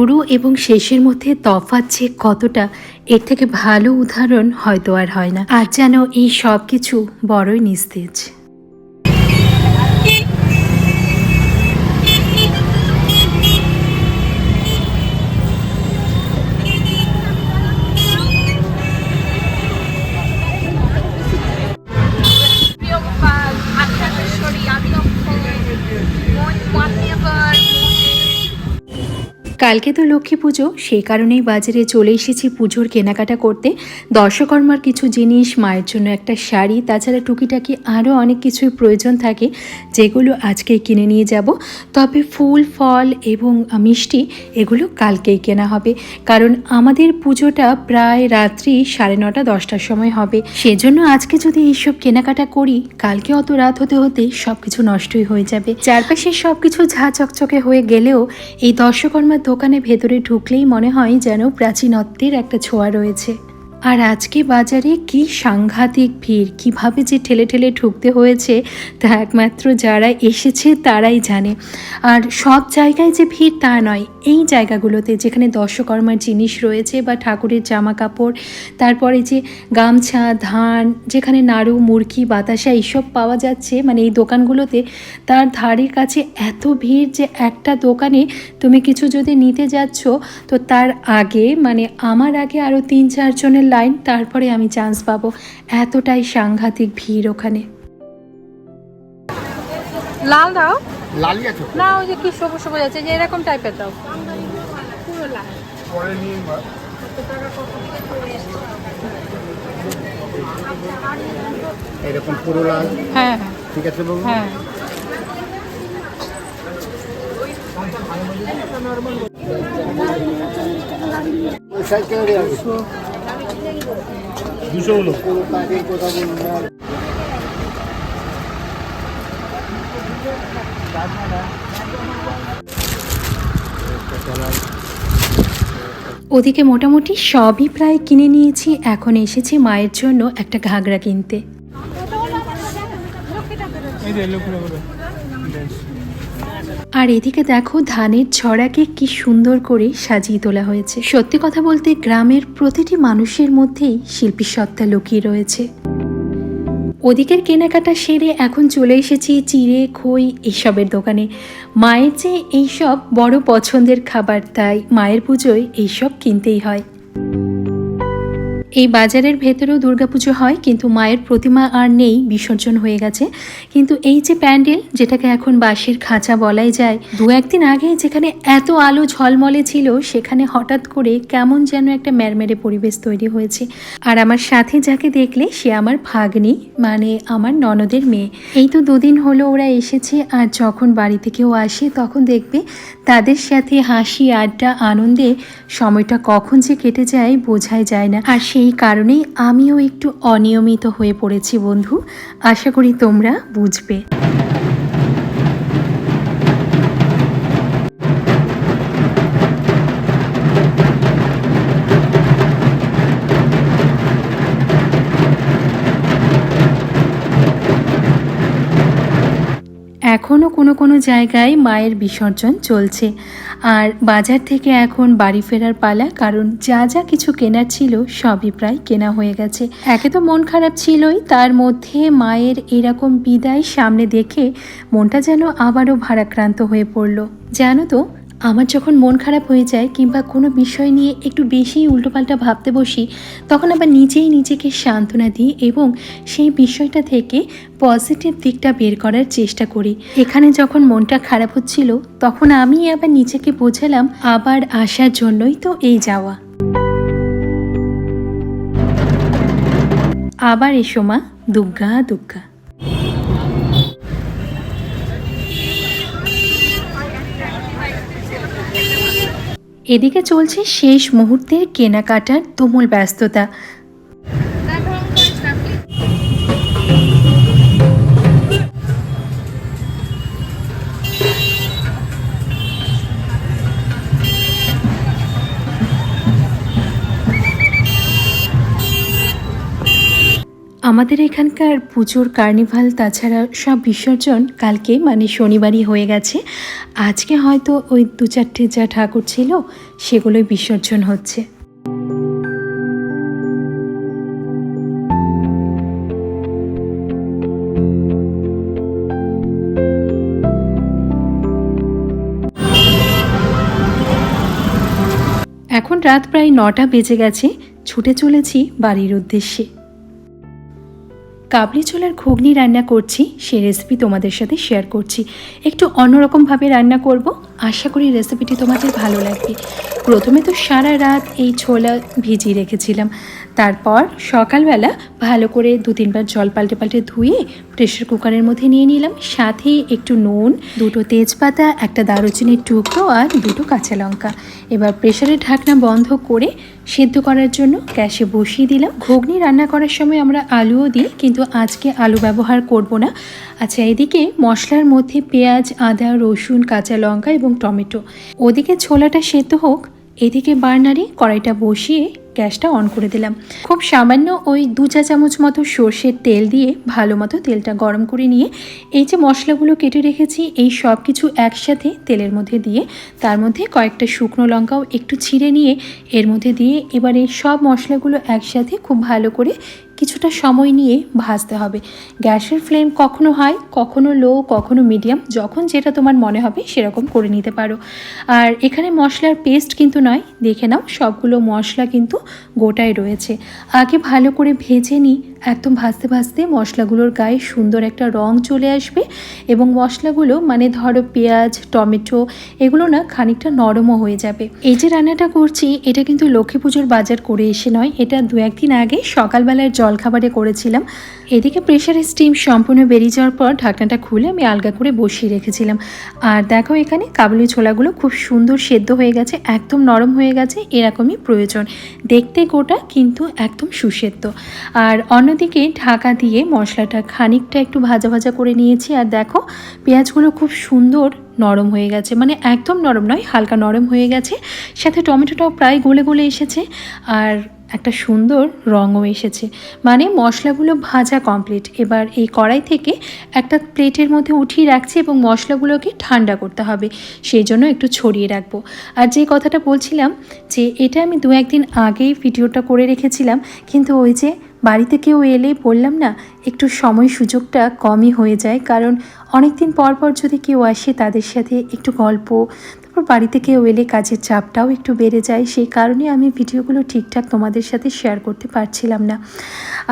শুরু এবং শেষের মধ্যে তফাৎ যে কতটা, এর থেকে ভালো উদাহরণ হয়তো আর হয় না। আর যেন এই সব কিছু বড়ই নিস্তেজ। কালকে তো লক্ষ্মী পুজো, সেই কারণেই বাজারে চলে এসেছি পুজোর কেনাকাটা করতে। দর্শকর্মার কিছু জিনিস, মায়ের জন্য একটা শাড়ি, তাছাড়া টুকিটাকি আরও অনেক কিছুই প্রয়োজন থাকে, যেগুলো আজকে কিনে নিয়ে যাব। তবে ফুল, ফল এবং মিষ্টি, এগুলো কালকেই কেনা হবে। কারণ আমাদের পুজোটা প্রায় রাত্রি সাড়ে নটা, দশটার সময় হবে। সেজন্য আজকে যদি এইসব কেনাকাটা করি, কালকে অত রাত হতে হতে সব কিছু নষ্টই হয়ে যাবে। চারপাশে সব কিছু ঝা চকচকে হয়ে গেলেও এই দর্শকর্মার দোকানে ভেতরে ঢুকলেই মনে হয় যেন প্রাচীনত্বের একটা ছোঁয়া রয়েছে। আর আজকে বাজারে কি সাংঘাতিক ভিড়, কীভাবে যে ঠেলে ঠেলে ঢুকতে হয়েছে, তা একমাত্র যারা এসেছে তারাই জানে। আর সব জায়গায় যে ভিড় তা নয়, এই জায়গাগুলোতে যেখানে দর্শকর্মার জিনিস রয়েছে বা ঠাকুরের জামা কাপড় তারপরে যে গামছা, ধান, যেখানে নাড়ু, মুরগি, বাতাসা এইসব পাওয়া যাচ্ছে মানে এই দোকানগুলোতে, তার ধারে কাছে এত ভিড় যে একটা দোকানে তুমি কিছু যদি নিতে যাচ্ছ, তো তার আগে মানে আমার আগে আরও তিন চারজনের লাইন তারপরে আমি চান্স পাবো। এতটাই সাংঘাতিক ভিড় ওখানে। লাল দাও। লালি আছে না ওই যে কি সবুজ সবুজ আছে যে এরকম টাইপের দাও। পরে নিয়ে এরকম পুরো লাল? হ্যাঁ হ্যাঁ। ঠিক আছে বাবু। হ্যাঁ। থেকে দুশো হলো। ওদিকে মোটামুটি সবই প্রায় কিনে নিয়েছি এখন এসেছি মায়ের জন্য একটা ঘাগরা কিনতে। আর এদিকে দেখো ধানের ছড়াকে কি সুন্দর করে সাজিয়ে তোলা হয়েছে। সত্যি কথা বলতে গ্রামের প্রতিটি মানুষের মধ্যেই শিল্পী সত্তা লুকিয়ে রয়েছে। ওদিকের কেনাকাটা সেরে এখন চলে এসেছি চিড়ে, খই এইসবের দোকানে। মায়ের যে এইসব বড় পছন্দের খাবার, তাই মায়ের পুজোয় এইসব কিনতেই হয়। এই বাজারের ভেতরেও দুর্গাপুজো হয়, কিন্তু মায়ের প্রতিমা আর নেই, বিসর্জন হয়ে গেছে। কিন্তু এই যে প্যান্ডেল, যেটাকে এখন বাঁশের খাঁচা বলাই যায়, দু একদিন আগে যেখানে এত আলো ঝলমলে ছিল, সেখানে হঠাৎ করে কেমন যেন একটা ম্যারমেরে পরিবেশ তৈরি হয়েছে। আর আমার সাথে যাকে দেখলে, সে আমার ভাগ্নি মানে আমার ননদের মেয়ে। এই তো দুদিন হলো ওরা এসেছে, আর যখন বাড়ি থেকেও আসে, তখন দেখবে তাদের সাথে হাসি, আড্ডা, আনন্দে সময়টা কখন যে কেটে যায় বোঝাই যায় না। আর সেই কারণেই আমিও একটু অনিয়মিত হয়ে পড়েছি বন্ধু। আশা করি তোমরা বুঝবে। কোনো কোনো জায়গায় মায়ের বিসর্জন চলছে। আর বাজার থেকে এখন বাড়ি ফেরার পালা, কারণ যা যা কিছু কেনার ছিল সবই প্রায় কেনা হয়ে গেছে। একে তো মন খারাপ ছিলই, তার মধ্যে মায়ের এরকম বিদায় সামনে দেখে মনটা যেন আবারও ভারাক্রান্ত হয়ে পড়ল। জানো তো আমার যখন মন খারাপ হয়ে যায় কিংবা কোনো বিষয় নিয়ে একটু বেশিই উল্টোপাল্টা ভাবতে বসি, তখন আবার নিজেই নিজেকে সান্ত্বনা দিই এবং সেই বিষয়টা থেকে পজিটিভ দিকটা বের করার চেষ্টা করি। এখানে যখন মনটা খারাপ হচ্ছিল, তখন আমি আবার নিজেকে বোঝালাম আবার আসার জন্যই তো এই যাওয়া। আবার এসো মা দুর্গা দুর্গা এদিকে চলছে শেষ মুহূর্তের কেনাকাটার তুমুল ব্যস্ততা। আমাদের এখানকার পুজোর কার্নিভাল তাছাড়া সব বিসর্জন কালকে মানে শনিবারই হয়ে গেছে। আজকে হয়তো ওই দু চারটে যা ঠাকুর ছিল সেগুলোই বিসর্জন হচ্ছে। এখন রাত প্রায় নটা বেজে গেছে, ছুটে চলেছি বাড়ির উদ্দেশ্যে। কাবলি ছোলার ঘুগনি রান্না করছি, সে রেসিপি তোমাদের সাথে শেয়ার করছি। একটু অন্যরকমভাবে রান্না করব, আশা করি রেসিপিটি তোমাদের ভালো লাগবে। প্রথমে তো সারা রাত এই ছোলা ভিজিয়ে রেখেছিলাম। তারপর সকালবেলা ভালো করে দু তিনবার জল পাল্টে পাল্টে ধুয়ে প্রেশার কুকারের মধ্যে নিয়ে নিলাম। সাথে একটু নুন, দুটো তেজপাতা, একটা দারুচিনির টুকরো আর দুটো কাঁচা লঙ্কা। এবার প্রেশারের ঢাকনা বন্ধ করে সেদ্ধ করার জন্য গ্যাসে বসিয়ে দিলাম। ঘুগনি রান্না করার সময় আমরা আলুও দিই, কিন্তু আজকে আলু ব্যবহার করব না। আচ্ছা এদিকে মশলার মধ্যে পেঁয়াজ, আদা, রসুন, কাঁচা লঙ্কা এবং টমেটো। ওদিকে ছোলাটা সেদ্ধ হোক, এদিকে বার্নারে কড়াইটা বসিয়ে গ্যাসটা অন করে দিলাম। খুব সামান্য ওই দু চা চামচ মতো সর্ষের তেল দিয়ে ভালো মতো তেলটা গরম করে নিয়ে এই যে মশলাগুলো কেটে রেখেছি, এই সব কিছু একসাথে তেলের মধ্যে দিয়ে, তার মধ্যে কয়েকটা শুকনো লঙ্কাও একটু ছিঁড়ে নিয়ে এর মধ্যে দিয়ে এবারে সব মশলাগুলো একসাথে খুব ভালো করে কিছুটা সময় নিয়ে ভাজতে হবে। গ্যাসের ফ্লেম কখনো হাই, কখনো লো, কখনো মিডিয়াম, যখন যেটা তোমার মনে হবে সেরকম করে নিতে পারো। আর এখানে মশলার পেস্ট কিন্তু নয়, দেখে নাও সবগুলো মশলা কিন্তু গোটায় রয়েছে। আগে ভালো করে ভেজে নিই। একদম ভাজতে ভাজতে মশলাগুলোর গায়ে সুন্দর একটা রং চলে আসবে এবং মশলাগুলো মানে ধরো পেঁয়াজ, টমেটো এগুলো না খানিকটা নরমও হয়ে যাবে। এই যে রান্নাটা করছি, এটা কিন্তু লক্ষ্মী পুজোর বাজার করে এসে নয়, এটা দু একদিন আগে সকালবেলার জলখাবারে করেছিলাম। এদিকে প্রেশারের স্টিম সম্পূর্ণ বেরিয়ে যাওয়ার পর ঢাকনাটা খুলে আমি আলগা করে বসিয়ে রেখেছিলাম। আর দেখো এখানে কাবুলি ছোলাগুলো খুব সুন্দর সেদ্ধ হয়ে গেছে, একদম নরম হয়ে গেছে, এরকমই প্রয়োজন। দেখতে গোটা কিন্তু একদম সুসেদ্ধ। আর অন্যদিকে ঢাকা দিয়ে মশলাটা খানিকটা একটু ভাজা ভাজা করে নিয়েছি। আর দেখো, পেঁয়াজগুলো খুব সুন্দর নরম হয়ে গেছে। মানে একদম নরম নয়, হালকা নরম হয়ে গেছে। সাথে টমেটোটাও প্রায় গলে গলে এসেছে। আর একটা সুন্দর রঙও এসেছে। মানে মশলাগুলো ভাজা কমপ্লিট এবার এই কড়াই থেকে একটা প্লেটের মধ্যে উঠিয়ে রাখছি এবং মশলাগুলোকে ঠান্ডা করতে হবে। সেই জন্য একটু ছড়িয়ে রাখব। আর যে কথাটা বলছিলাম যে, এটা আমি দু একদিন আগেই ভিডিওটা করে রেখেছিলাম। কিন্তু ওই যে বাড়িতে কেউ এলেই বললাম না, একটু সময় সুযোগটা কমই হয়ে যায়, কারণ অনেক দিন পর পর যদি কেউ আসে তাদের সাথে একটু গল্প, তারপর বাড়িতে কেউ এলে কাজের চাপটাও একটু বেড়ে যায়, সেই কারণে আমি ভিডিওগুলো ঠিকঠাক তোমাদের সাথে শেয়ার করতে পারছিলাম না।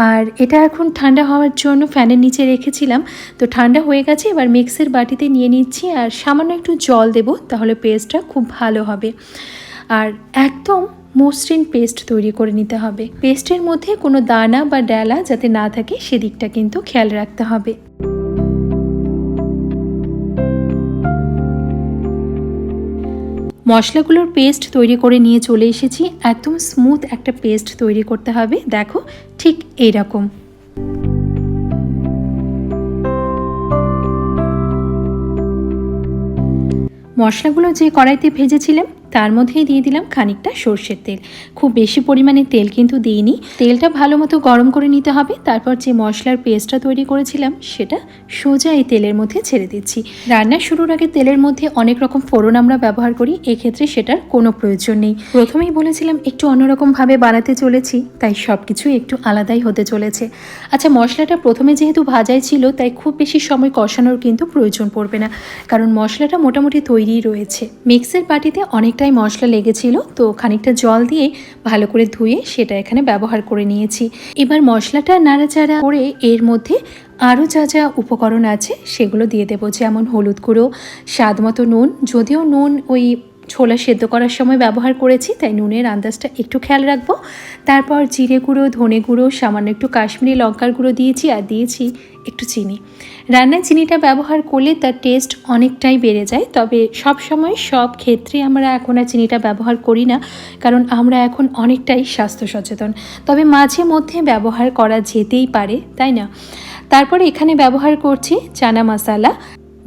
আর এটা এখন ঠান্ডা হওয়ার জন্য ফ্যানের নিচে রেখেছিলাম, তো ঠান্ডা হয়ে গেছে, এবার মিক্সের বাটিতে নিয়ে নিচ্ছি, আর সামান্য একটু জল দেবো, তাহলে পেস্টটা খুব ভালো হবে। আর একদম মসৃণ পেস্ট তৈরি করে নিতে হবে। পেস্টের মধ্যে কোনো দানা বা ডেলা যাতে না থাকে, সেদিকটা কিন্তু খেয়াল রাখতে হবে। মশলাগুলোর পেস্ট তৈরি করে নিয়ে চলে এসেছি। একদম স্মুথ একটা পেস্ট তৈরি করতে হবে। দেখো, ঠিক এইরকম। মশলাগুলো যে কড়াইতে ভেজেছিলাম তার মধ্যেই দিয়ে দিলাম খানিকটা সর্ষের তেল। খুব বেশি পরিমাণে তেল কিন্তু দিইনি। তেলটা ভালো মতো গরম করে নিতে হবে। তারপর যে মশলার পেস্টটা তৈরি করেছিলাম, সেটা সোজা এই তেলের মধ্যে ছেড়ে দিচ্ছি। রান্না শুরুর আগে তেলের মধ্যে অনেক রকম ফোড়ন আমরা ব্যবহার করি। এক্ষেত্রে সেটার কোনো প্রয়োজন নেই। প্রথমেই বলেছিলাম, একটু অন্যরকমভাবে বানাতে চলেছি, তাই সব কিছুই একটু আলাদাই হতে চলেছে। আচ্ছা মশলাটা প্রথমে যেহেতু ভাজাই ছিল, তাই খুব বেশি সময় কষানোর কিন্তু প্রয়োজন পড়বে না। কারণ মশলাটা মোটামুটি তৈরিই রয়েছে। মিক্সের বাটিতে অনেকটাই মশলা লেগেছিল, তো খানিকটা জল দিয়ে ভালো করে ধুয়ে সেটা এখানে ব্যবহার করে নিয়েছি। এবার মশলাটা নাড়াচাড়া করে এর মধ্যে আরও যা যা উপকরণ আছে সেগুলো দিয়ে দেবো, যেমন হলুদ গুঁড়ো, স্বাদ মতো নুন, যদিও নুন ওই ছোলা সেদ্ধ করার সময় ব্যবহার করেছি, তাই নুনের আন্দাজটা একটু খেয়াল রাখব। তারপর জিরে গুঁড়ো, ধনে গুঁড়ো, সামান্য একটু কাশ্মীরি লঙ্কার গুঁড়ো দিয়েছি আর দিয়েছি একটু চিনি। রান্নায় চিনিটা ব্যবহার করলে তার টেস্ট অনেকটাই বেড়ে যায়, তবে সব সময় সব ক্ষেত্রে আমরা এখন আর চিনিটা ব্যবহার করি না, কারণ আমরা এখন অনেকটাই স্বাস্থ্য সচেতন। তবে মাঝে মধ্যে ব্যবহার করা যেতেই পারে, তাই না? তারপরে এখানে ব্যবহার করছি চানা মশালা।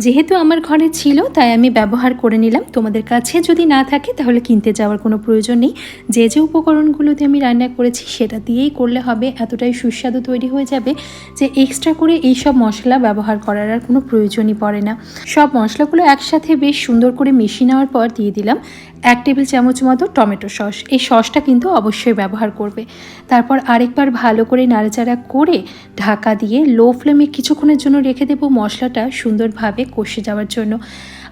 যেহেতু আমার ঘরে ছিল, তাই আমি ব্যবহার করে নিলাম। তোমাদের কাছে যদি না থাকে, তাহলে কিনতে যাওয়ার কোনো প্রয়োজন নেই। যে যে উপকরণগুলোতে আমি রান্না করেছি, সেটা দিয়েই করলে হবে। এতটাই সুস্বাদু তৈরি হয়ে যাবে যে এক্সট্রা করে এই সব মশলা ব্যবহার করার আর কোনো প্রয়োজনই পড়ে না। সব মশলাগুলো একসাথে বেশ সুন্দর করে মিশিয়ে নেওয়ার পর দিয়ে দিলাম। এক টেবিল চামচ মতো টমেটো সস। এই সসটা কিন্তু অবশ্যই ব্যবহার করবে। তারপর আরেকবার ভালো করে নাড়াচাড়া করে ঢাকা দিয়ে লো ফ্লেমে কিছুক্ষণের জন্য রেখে দেবো মশলাটা সুন্দরভাবে কষে যাওয়ার জন্য।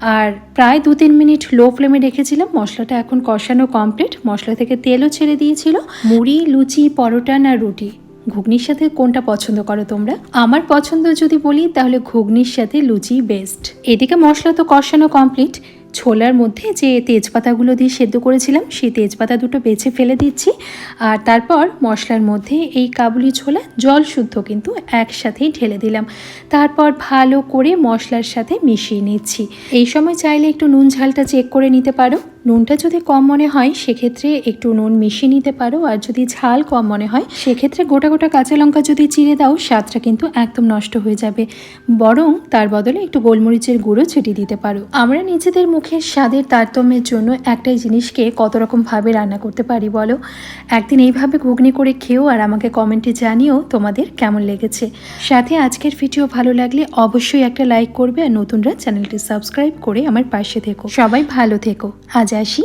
আর প্রায় দু তিন মিনিট লো ফ্লেমে রেখেছিলাম। মশলাটা এখন কষানো কমপ্লিট মশলা থেকে তেলও ছেড়ে দিয়েছিল। মুড়ি, লুচি, পরোটা না রুটি? ঘুগনির সাথে কোনটা পছন্দ করো তোমরা? আমার পছন্দ যদি বলি, তাহলে ঘুগনির সাথে লুচি বেস্ট এদিকে মশলা তো কষানো কমপ্লিট ছোলার মধ্যে যে তেজপাতাগুলো দিয়ে সেদ্ধ করেছিলাম, সেই তেজপাতা দুটো বেছে ফেলে দিচ্ছি। আর তারপর মশলার মধ্যে এই কাবুলি ছোলা জল শুদ্ধ কিন্তু একসাথেই ঢেলে দিলাম। তারপর ভালো করে মশলার সাথে মিশিয়ে নিচ্ছি। এই সময় চাইলে একটু নুন ঝালটা চেক করে নিতে পারো। নুনটা যদি কম মনে হয়, সেক্ষেত্রে একটু নুন মিশিয়ে নিতে পারো। আর যদি ঝাল কম মনে হয়, সেক্ষেত্রে গোটা গোটা কাঁচা লঙ্কা যদি চিড়ে দাও, স্বাদটা কিন্তু একদম নষ্ট হয়ে যাবে। বরং তার বদলে একটু গোলমরিচের গুঁড়ো ছিটিয়ে দিতে পারো। আমরা নিজেদের মুখের স্বাদের তারতম্যের জন্য একটাই জিনিসকে কত রকমভাবে রান্না করতে পারি বলো? একদিন এইভাবে ঘুগনি করে খেও আর আমাকে কমেন্টে জানিও তোমাদের কেমন লেগেছে। সাথে আজকের ভিডিও ভালো লাগলে অবশ্যই একটা লাইক করবে আর নতুনরা চ্যানেলটি সাবস্ক্রাইব করে আমার পাশে থেকো। সবাই ভালো থেকো। আজ আসি।